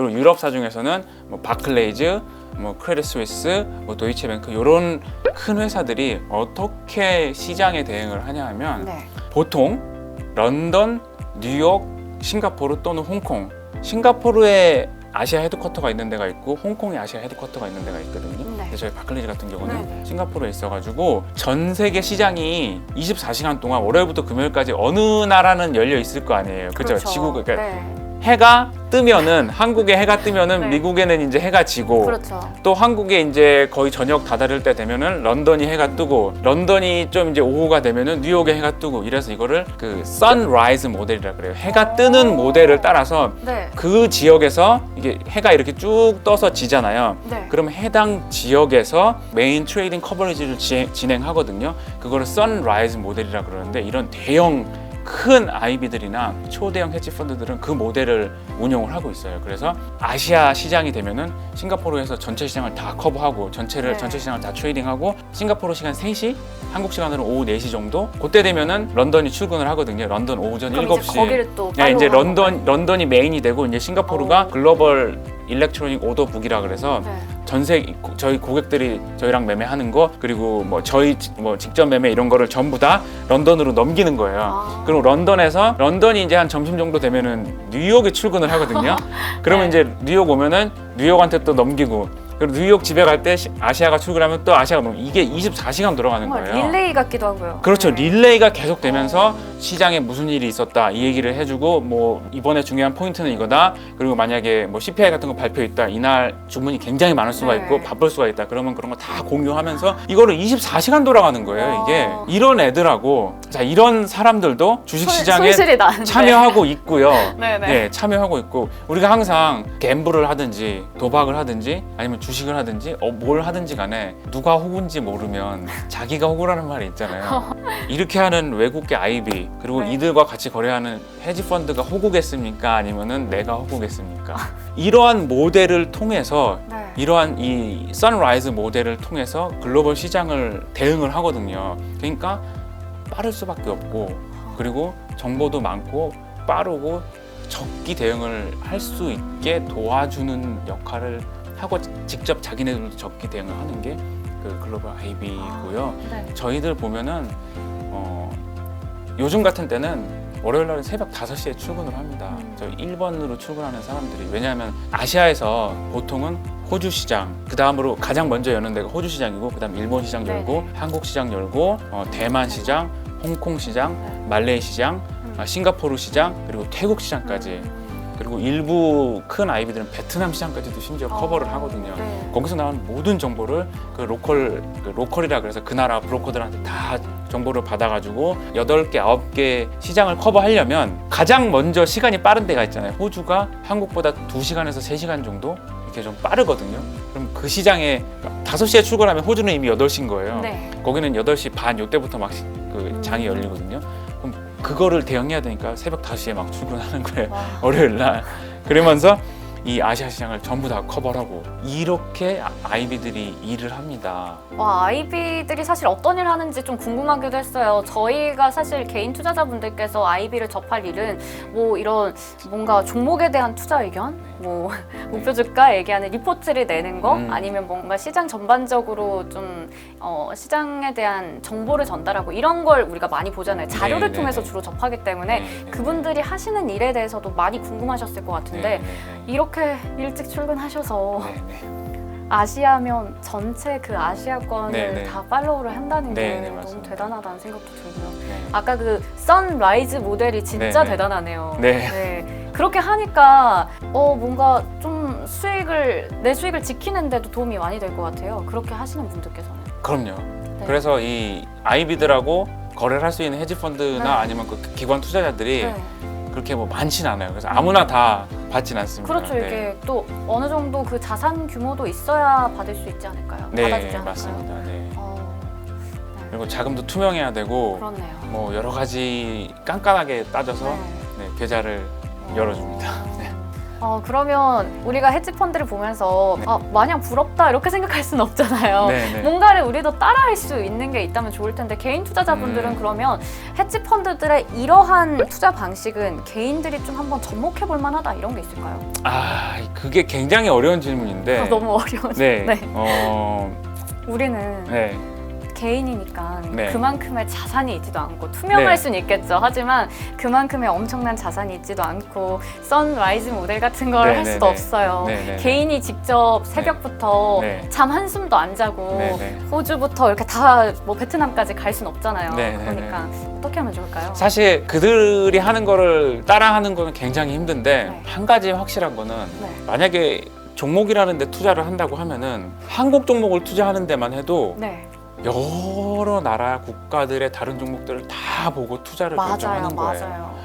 그리고 유럽사 중에서는 뭐 바클레이즈, 뭐 크레딧 스위스, 뭐 도이체뱅크 이런 큰 회사들이 어떻게 시장에 대응을 하냐 하면 네. 보통 런던, 뉴욕, 싱가포르 또는 홍콩. 싱가포르에 아시아 헤드쿼터가 있는 데가 있고 홍콩에 아시아 헤드쿼터가 있는 데가 있거든요. 네. 근데 저희 바클리지 같은 경우는 네, 네. 싱가포르에 있어가지고 전 세계 시장이 24시간 동안 월요일부터 금요일까지 어느 나라는 열려 있을 거 아니에요. 그죠? 지구 그러니까 네. 해가 뜨면은 한국에 해가 뜨면은 네. 미국에는 이제 해가 지고 그렇죠. 또 한국에 이제 거의 저녁 다다를 때 되면은 런던이 해가 뜨고 런던이 좀 이제 오후가 되면은 뉴욕에 해가 뜨고 이래서 이거를 그 선라이즈 모델이라 그래요. 해가 뜨는 모델을 따라서 네. 그 지역에서 이게 해가 이렇게 쭉 떠서 지잖아요. 네. 그러면 해당 지역에서 메인 트레이딩 커버리지를 지- 진행하거든요. 그거를 선라이즈 모델이라 그러는데 이런 대형 큰 IB들이나 초대형 헤지 펀드들은 그 모델을 운용을 하고 있어요. 그래서 아시아 시장이 되면은 싱가포르에서 전체 시장을 다 커버하고 전체를 네. 전체 시장을 다 트레이딩하고 싱가포르 시간 3시, 한국 시간으로 오후 4시 정도 그때 되면은 런던이 출근을 하거든요. 런던 오전 그럼 7시. 이제 거기를 또 네, 이제 런던 런던이 메인이 되고 이제 싱가포르가 어. 글로벌 일렉트로닉 오더북이라 그래서 네. 전세 저희 고객들이 저희랑 매매하는 거 그리고 뭐 저희 지- 뭐 직접 매매 이런 거를 전부 다 런던으로 넘기는 거예요. 아. 그리고 런던에서 런던이 이제 한 점심 정도 되면은 뉴욕에 출근을 하거든요. 그러면 네. 이제 뉴욕 오면은 뉴욕한테 또 넘기고 그리고 뉴욕 집에 갈 때 아시아가 출근하면 또 아시아가 넘 이게 24시간 돌아가는 거예요. 릴레이 같기도 하고요. 그렇죠. 네. 릴레이가 계속 되면서 시장에 무슨 일이 있었다 이 얘기를 해주고 뭐 이번에 중요한 포인트는 이거다. 그리고 만약에 뭐 CPI 같은 거 발표했다 이날 주문이 굉장히 많을 수가 네. 있고 바쁠 수가 있다. 그러면 그런 거 다 공유하면서 이거를 24시간 돌아가는 거예요. 이게 와. 이런 애들하고 자 이런 사람들도 주식 손- 시장에 손실이 나는데. 참여하고 있고요. 네네. 네, 참여하고 있고 우리가 항상 갬블을 하든지 도박을 하든지 아니면 주식을 하든지 어, 뭘 하든지 간에 누가 호구인지 모르면 자기가 호구라는 말이 있잖아요. 이렇게 하는 외국계 IB 그리고 네. 이들과 같이 거래하는 헤지 펀드가 호구겠습니까? 아니면은 내가 호구겠습니까? 이러한 모델을 통해서 네. 이러한 이 선라이즈 모델을 통해서 글로벌 시장을 대응을 하거든요. 그러니까 빠를 수밖에 없고 그리고 정보도 많고 빠르고 적기 대응을 할 수 있게 도와주는 역할을 하고 직접 자기네들도 적기 대응을 하는 게 그 글로벌 IB고요. 네. 저희들 보면은 어, 요즘 같은 때는 월요일 날은 새벽 5시에 출근을 합니다. 음. 저희 1번으로 출근하는 사람들이 왜냐하면 아시아에서 보통은 호주 시장, 그 다음으로 가장 먼저 여는 데가 호주 시장이고, 그 다음 일본 시장 열고, 네네. 한국 시장 열고, 어, 대만 시장, 홍콩 시장, 네. 말레이 시장, 음. 아, 싱가포르 시장, 그리고 태국 시장까지. 음. 그리고 일부 큰 아이비들은 베트남 시장까지도 심지어 커버를 어, 하거든요. 네. 거기서 나오는 모든 정보를 그 로컬 그 로컬이라 그래서 그 나라 브로커들한테 다 정보를 받아가지고 여덟 개 아홉 개 시장을 커버하려면 가장 먼저 시간이 빠른 데가 있잖아요. 호주가 한국보다 두시간에서세시간 정도 이렇게 좀 빠르거든요. 그럼 그 시장에 다섯 시에 출근하면 호주는 이미 여덟 시인 거예요. 네. 거기는 여덟 시 반 요때부터 막 그 장이 음. 열리거든요. 그럼 그거를 대응해야 되니까 새벽 5시에 막 출근하는 거예요. 와. 월요일 날 그러면서 이 아시아 시장을 전부 다 커버하고 이렇게 아- 아이비들이 일을 합니다. 와 아이비들이 사실 어떤 일을 하는지 좀 궁금하기도 했어요. 저희가 사실 개인 투자자분들께서 아이비를 접할 일은 뭐 이런 뭔가 종목에 대한 투자 의견, 뭐 목표 주가 얘기하는 리포트를 내는 거, 음. 아니면 뭔가 시장 전반적으로 좀 어, 시장에 대한 정보를 전달하고 이런 걸 우리가 많이 보잖아요. 자료를 네, 네, 통해서 네. 주로 접하기 때문에 네, 그분들이 하시는 일에 대해서도 많이 궁금하셨을 것 같은데 네, 네, 이렇게 일찍 출근하셔서 네, 네, 네. 아시아면 전체 그 아시아권을 네, 네. 다 팔로우를 한다는 네, 게 네, 너무 맞습니다. 대단하다는 생각도 들고요. 네. 아까 그 선라이즈 모델이 진짜 네, 네. 대단하네요. 네. 그렇게 하니까 어 뭔가 좀 수익을 내 수익을 지키는데도 도움이 많이 될 것 같아요. 그렇게 하시는 분들께서는. 그럼요. 네. 그래서 이 아이비들하고 거래를 할 수 있는 헤지 펀드나 네. 아니면 그 기관 투자자들이 네. 그렇게 뭐 많지는 않아요. 그래서 아무나 다 받진 않습니다. 그렇죠. 네. 이게 또 어느 정도 그 자산 규모도 있어야 받을 수 있지 않을까요? 받아주지 네, 않을까요? 맞습니다. 네. 어, 네. 그리고 자금도 투명해야 되고 그렇네요. 뭐 여러 가지 깐깐하게 따져서 네. 네, 계좌를 열어줍니다. 어, 네. 어, 그러면 우리가 헤지 펀드를 보면서 네. 아, 마냥 부럽다 이렇게 생각할 수는 없잖아요. 네, 네. 뭔가를 우리도 따라할 수 있는 게 있다면 좋을 텐데 개인 투자자분들은 음. 그러면 헤지 펀드들의 이러한 투자 방식은 개인들이 좀 한번 접목해 볼 만하다 이런 게 있을까요? 아, 그게 굉장히 어려운 질문인데. 아, 너무 어려운. 네. 네. 어, 우리는 네. 개인이니까 네. 그만큼의 자산이 있지도 않고 투명할 네. 수는 있겠죠. 하지만 그만큼의 엄청난 자산이 있지도 않고 선라이즈 모델 같은 걸 네, 할 네, 수도 네. 없어요. 개인이 직접 새벽부터 네. 잠 한숨도 안 자고. 호주부터 이렇게 다 뭐 베트남까지 갈순 없잖아요. 그러니까 어떻게 하면 좋을까요? 사실 그들이 하는 거를 따라하는 거는 굉장히 힘든데 네. 한 가지 확실한 거는 네. 만약에 종목이라는 데 투자를 한다고 하면은 한국 종목을 투자하는 데만 해도 네, 여러 나라 국가들의 다른 종목들을 다 보고 투자를 결정하는 거예요. 맞아요.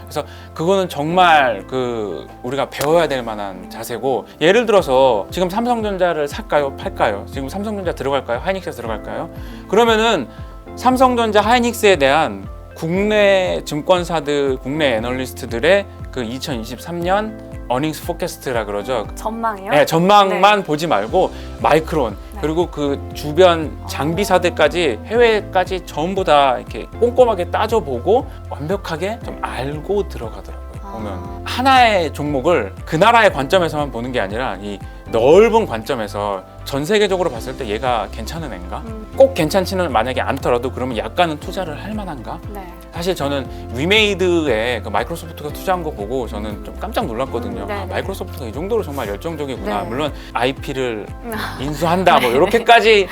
그거는 정말 그 우리가 배워야 될 만한 자세고 예를 들어서 지금 삼성전자를 살까요, 팔까요? 지금 삼성전자 들어갈까요? 하이닉스 들어갈까요? 그러면은 삼성전자 하이닉스에 대한 국내 증권사들, 국내 애널리스트들의 그 2023년 어닝스 포캐스트라 그러죠. 전망이요? 네, 전망만 보지 말고 마이크론 네. 그리고 그 주변 장비사들까지 해외까지 전부 다 이렇게 꼼꼼하게 따져보고 완벽하게 좀 알고 들어가더라고요. 아. 보면 하나의 종목을 그 나라의 관점에서만 보는 게 아니라 이 넓은 관점에서 전 세계적으로 봤을 때 얘가 괜찮은 애인가? 음, 꼭 괜찮지는 만약에 않더라도 그러면 약간은 투자를 할 만한가? 네. 사실 저는 위메이드에 그 마이크로소프트가 투자한 거 보고 저는 좀 깜짝 놀랐거든요. 음, 네, 아, 네. 마이크로소프트가 이 정도로 정말 열정적이구나. 네. 물론 IP를 음, 인수한다 뭐 이렇게까지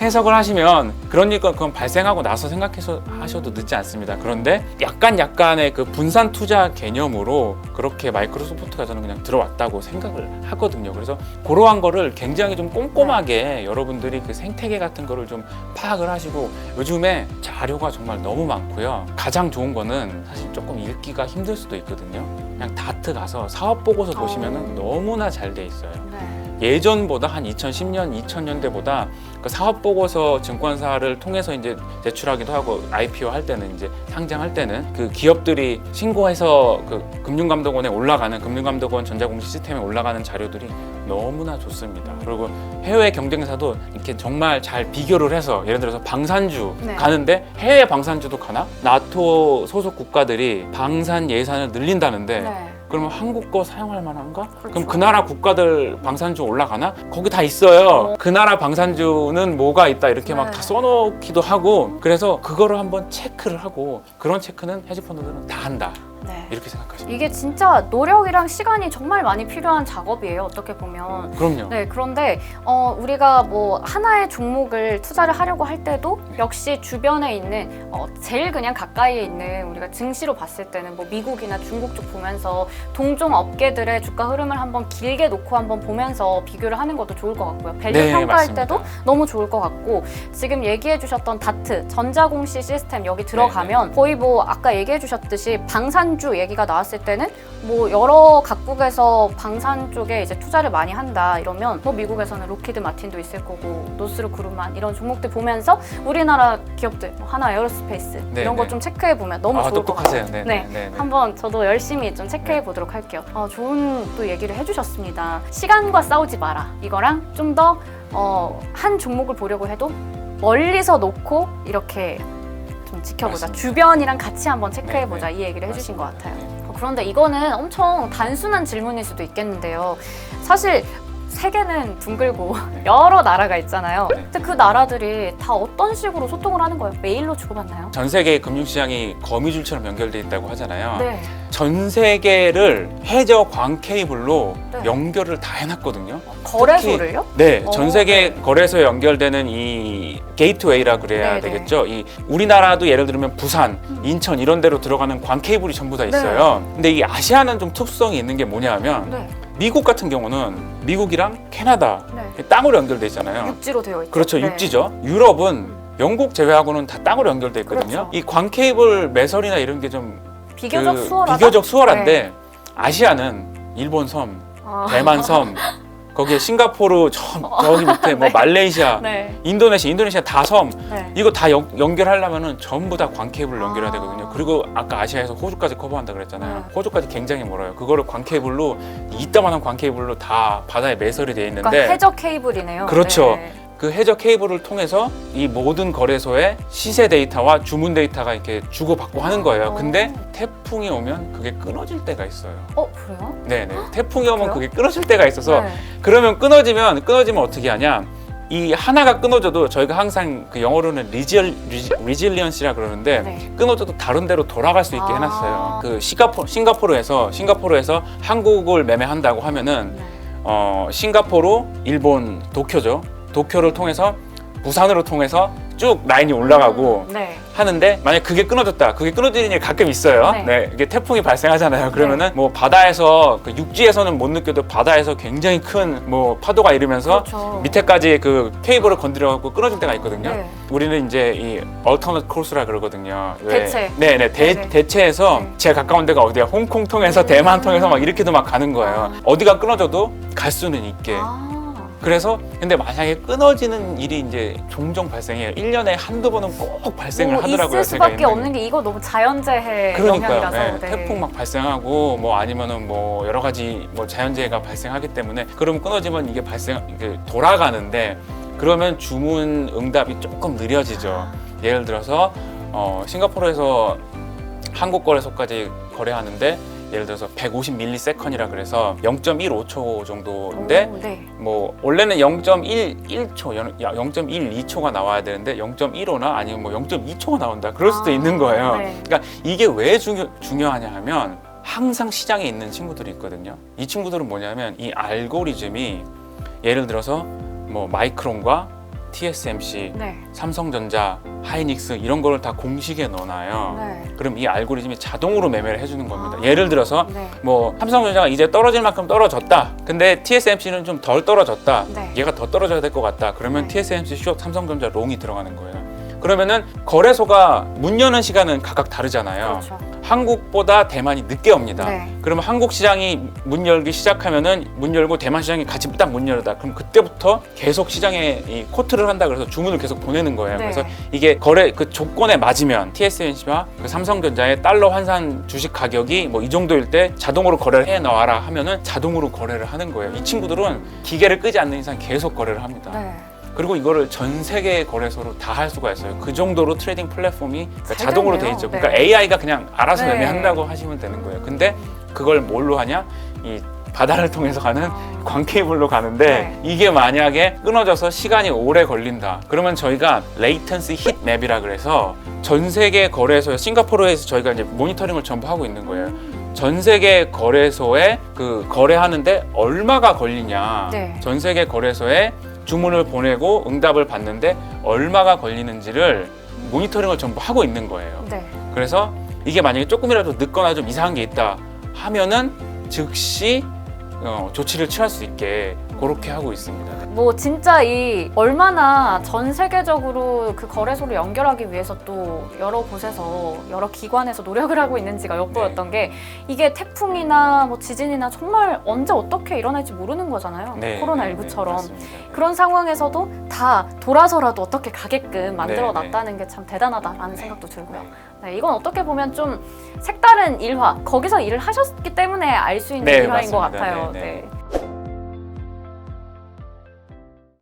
해석을 하시면 그러니까 그건 발생하고 나서 생각해서 하셔도 늦지 않습니다. 그런데 약간 약간의 그 분산 투자 개념으로 그렇게 마이크로소프트가 저는 그냥 들어왔다고 생각을 하거든요. 그래서 그러한 거를 굉장히 좀 꼼꼼하게 여러분들이 그 생태계 같은 거를 좀 파악을 하시고 요즘에 자료가 정말 너무 많고요. 가장 좋은 거는 사실 조금 읽기가 힘들 수도 있거든요. 그냥 다트 가서 사업 보고서 보시면은 너무나 잘 돼 있어요. 네. 예전보다 한 2010년, 2000년대보다 그 사업 보고서 증권사를 통해서 이제 제출하기도 하고 IPO 할 때는 이제 상장할 때는 그 기업들이 신고해서 그 금융감독원에 올라가는 금융감독원 전자공시 시스템에 올라가는 자료들이 너무나 좋습니다. 그리고 해외 경쟁사도 이렇게 정말 잘 비교를 해서 예를 들어서 방산주 네. 가는데 해외 방산주도 가나? 나토 소속 국가들이 방산 예산을 늘린다는데 네. 그러면 한국 거 사용할 만한가? 그렇죠. 그럼 그 나라 국가들 방산주 올라가나? 거기 다 있어요. 어. 그 나라 방산주는 뭐가 있다 이렇게 막 네. 다 써놓기도 하고 그래서 그거를 한번 체크를 하고 그런 체크는 헤지펀드들은 다 한다 네. 이렇게 생각하시면 이게 진짜 노력이랑 시간이 정말 많이 필요한 작업이에요. 어떻게 보면. 그럼요. 네, 그런데 어, 우리가 뭐 하나의 종목을 투자를 하려고 할 때도 역시 주변에 있는 어, 제일 그냥 가까이에 있는 우리가 증시로 봤을 때는 뭐 미국이나 중국 쪽 보면서 동종 업계들의 주가 흐름을 한번 길게 놓고 한번 보면서 비교를 하는 것도 좋을 것 같고요. 밸류 네, 평가할 맞습니다. 때도 너무 좋을 것 같고 지금 얘기해 주셨던 다트 전자공시 시스템 여기 들어가면 네, 거의 뭐 아까 얘기해 주셨듯이 방산 주 얘기가 나왔을 때는 뭐 여러 각국에서 방산 쪽에 이제 투자를 많이 한다 이러면 뭐 미국에서는 로키드 마틴도 있을 거고 노스루 그룹만 이런 종목들 보면서 우리나라 기업들 뭐 하나 에어로스페이스 네, 이런 거 네. 좀 체크해 보면 너무 아, 좋을 것 똑똑하세요. 같아요. 네, 네, 네, 네. 한번 저도 열심히 좀 체크해 보도록 할게요. 어, 좋은 또 얘기를 해주셨습니다. 시간과 싸우지 마라. 이거랑 좀더 어, 한 종목을 보려고 해도 멀리서 놓고 이렇게 좀 지켜보자. 맞습니다. 주변이랑 같이 한번 체크해 네, 보자. 네. 이 얘기를 해주신 것 맞습니다. 같아요. 네. 어, 그런데 이거는 엄청 단순한 질문일 수도 있겠는데요. 사실 세계는 둥글고 네. 여러 나라가 있잖아요. 네. 근데 그 나라들이 다 어떤 식으로 소통을 하는 거예요? 메일로 주고받나요? 전 세계 금융시장이 거미줄처럼 연결돼 있다고 하잖아요. 네. 전 세계를 해저 광 케이블로 네. 연결을 다 해놨거든요. 거래소를요? 네, 어, 전 세계 네. 거래소에 연결되는 이 게이트웨이라 그래야 네, 네. 되겠죠. 이 우리나라도 예를 들면 부산, 음. 인천 이런 데로 들어가는 광 케이블이 전부 다 있어요. 근데 이 아시아는 좀 특수성이 있는 게 뭐냐면 네. 미국 같은 경우는 미국이랑 캐나다 네. 땅으로 연결돼 있잖아요. 육지로 되어 있죠. 그렇죠, 네. 육지죠. 유럽은 영국 제외하고는 다 땅으로 연결돼 있거든요. 그렇죠. 이 광 케이블 매설이나 이런 게 좀 비교적 그 수월하다. 비교적 수월한데 아시아는 일본 섬, 아, 대만 섬, 거기에 싱가포르 저, 저기 밑에 뭐 말레이시아, 네. 인도네시아, 인도네시아 다 섬. 네. 이거 다 연, 연결하려면은 전부 다 광케이블로 연결해야 아. 되거든요. 그리고 아까 아시아에서 호주까지 커버한다 그랬잖아요. 네. 호주까지 굉장히 멀어요. 그거를 광케이블로 이따만한 광케이블로 다 바다에 매설이 돼 있는데 그러니까 해저 케이블이네요. 그렇죠. 네. 그 해저 케이블을 통해서 이 모든 거래소에 시세 데이터와 주문 데이터가 이렇게 주고받고 하는 거예요. 어. 근데 태풍이 오면 그게 끊어질 때가 있어요. 어 그래요? 네네. 태풍이 오면 그래요? 그게 끊어질 때가 있어서 네. 그러면 끊어지면 끊어지면 어떻게 하냐? 이 하나가 끊어져도 저희가 항상 그 영어로는 리질 리질 리언시라 그러는데 네. 끊어져도 다른 데로 돌아갈 수 있게 아. 해놨어요. 그 싱가포 싱가포르에서 싱가포르에서 한국을 매매한다고 하면은 네. 어 싱가포르, 일본 도쿄죠. 도쿄를 통해서 부산으로 통해서 쭉 라인이 올라가고 네. 하는데 만약 그게 끊어졌다. 그게 끊어지는 일이 가끔 있어요. 네. 네. 이게 태풍이 발생하잖아요. 그러면은 뭐 바다에서 그 육지에서는 못 느껴도 바다에서 굉장히 큰 뭐 파도가 일으면서 그렇죠. 밑에까지 그 케이블을 건드려 갖고 끊어질 때가 있거든요. 네. 우리는 이제 이 alternate course라 그러거든요. 왜- 대체. 네 네 대, 네네. 대체해서 네. 제일 가까운 데가 어디야? 홍콩 통해서 대만 통해서 막 이렇게도 막 가는 거예요. 아. 어디가 끊어져도 갈 수는 있게. 아. 그래서 근데 만약에 끊어지는 일이 이제 종종 발생해요. 1년에 한두 번은 꼭 발생을 뭐 하더라고요. 있을 수밖에 제가 없는 게 이거 너무 자연재해 그러니까요. 영향이라서 네, 네. 태풍 막 발생하고 뭐 아니면은 뭐 여러 가지 뭐 자연재해가 발생하기 때문에 그럼 끊어지면 이게 발생 이게 돌아가는데 그러면 주문 응답이 조금 느려지죠. 예를 들어서 어, 싱가포르에서 한국 거래소까지 거래하는데 예를 들어서 150ms이라 그래서 0.15초 정도인데 오, 네. 뭐 원래는 0.11초, 0.12초가 나와야 되는데 0.15나 아니면 뭐 0.2초가 나온다. 그럴 수도 아, 있는 거예요. 네. 그러니까 이게 왜 중요, 중요하냐 하면 항상 시장에 있는 친구들이 있거든요. 이 친구들은 뭐냐면 이 알고리즘이 예를 들어서 뭐 마이크론과 TSMC, 네. 삼성전자, 하이닉스 이런 거를 다 공식에 넣어놔요. 네. 그럼 이 알고리즘이 자동으로 매매를 해주는 겁니다. 아. 예를 들어서 네. 뭐 삼성전자가 이제 떨어질 만큼 떨어졌다. 근데 TSMC는 좀 덜 떨어졌다. 네. 얘가 더 떨어져야 될 것 같다. 그러면 네. TSMC 숏 삼성전자 롱이 들어가는 거예요. 그러면은 거래소가 문 여는 시간은 각각 다르잖아요. 그렇죠. 한국보다 대만이 늦게 옵니다. 네. 그러면 한국 시장이 문 열기 시작하면은 문 열고 대만 시장이 같이 딱 문 열다. 그럼 그때부터 계속 시장에 이 코트를 한다 그래서 주문을 계속 보내는 거예요. 네. 그래서 이게 거래 그 조건에 맞으면 TSMC와 그 삼성전자의 달러 환산 주식 가격이 뭐 이 정도일 때 자동으로 거래를 해 나와라 하면은 자동으로 거래를 하는 거예요. 이 친구들은 기계를 끄지 않는 이상 계속 거래를 합니다. 네. 그리고 이거를 전 세계 거래소로 다 할 수가 있어요. 그 정도로 트레이딩 플랫폼이 그러니까 잘 자동으로 돼. 있죠. 네. 그러니까 AI가 그냥 알아서 네. 매매한다고 하시면 되는 거예요. 근데 그걸 뭘로 하냐? 이 바다를 통해서 가는 아. 광케이블로 가는데 네. 이게 만약에 끊어져서 시간이 오래 걸린다. 그러면 저희가 레이턴시 힛 맵이라 그래서 전 세계 거래소에 싱가포르에서 저희가 이제 모니터링을 전부 하고 있는 거예요. 전 세계 거래소에 그 거래하는데 얼마가 걸리냐. 네. 전 세계 거래소에 주문을 보내고 응답을 받는데 얼마가 걸리는지를 모니터링을 전부 하고 있는 거예요. 네. 그래서 이게 만약에 조금이라도 늦거나 좀 이상한 게 있다 하면은 즉시 어, 조치를 취할 수 있게 그렇게 하고 있습니다. 뭐 진짜 이 얼마나 전 세계적으로 그 거래소를 연결하기 위해서 또 여러 곳에서 여러 기관에서 노력을 하고 있는지가 엿보였던 게 이게 태풍이나 뭐 지진이나 정말 언제 어떻게 일어날지 모르는 거잖아요. 코로나 19처럼. 네, 맞습니다. 그런 상황에서도 다 돌아서라도 어떻게 가게끔 만들어 네, 네. 놨다는 게참 대단하다라는 생각도 들고요. 네. 네, 이건 어떻게 보면 좀 색다른 일화, 거기서 일을 하셨기 때문에 알 수 있는 네, 일화인 것 맞습니다. 같아요. 네, 네. 네.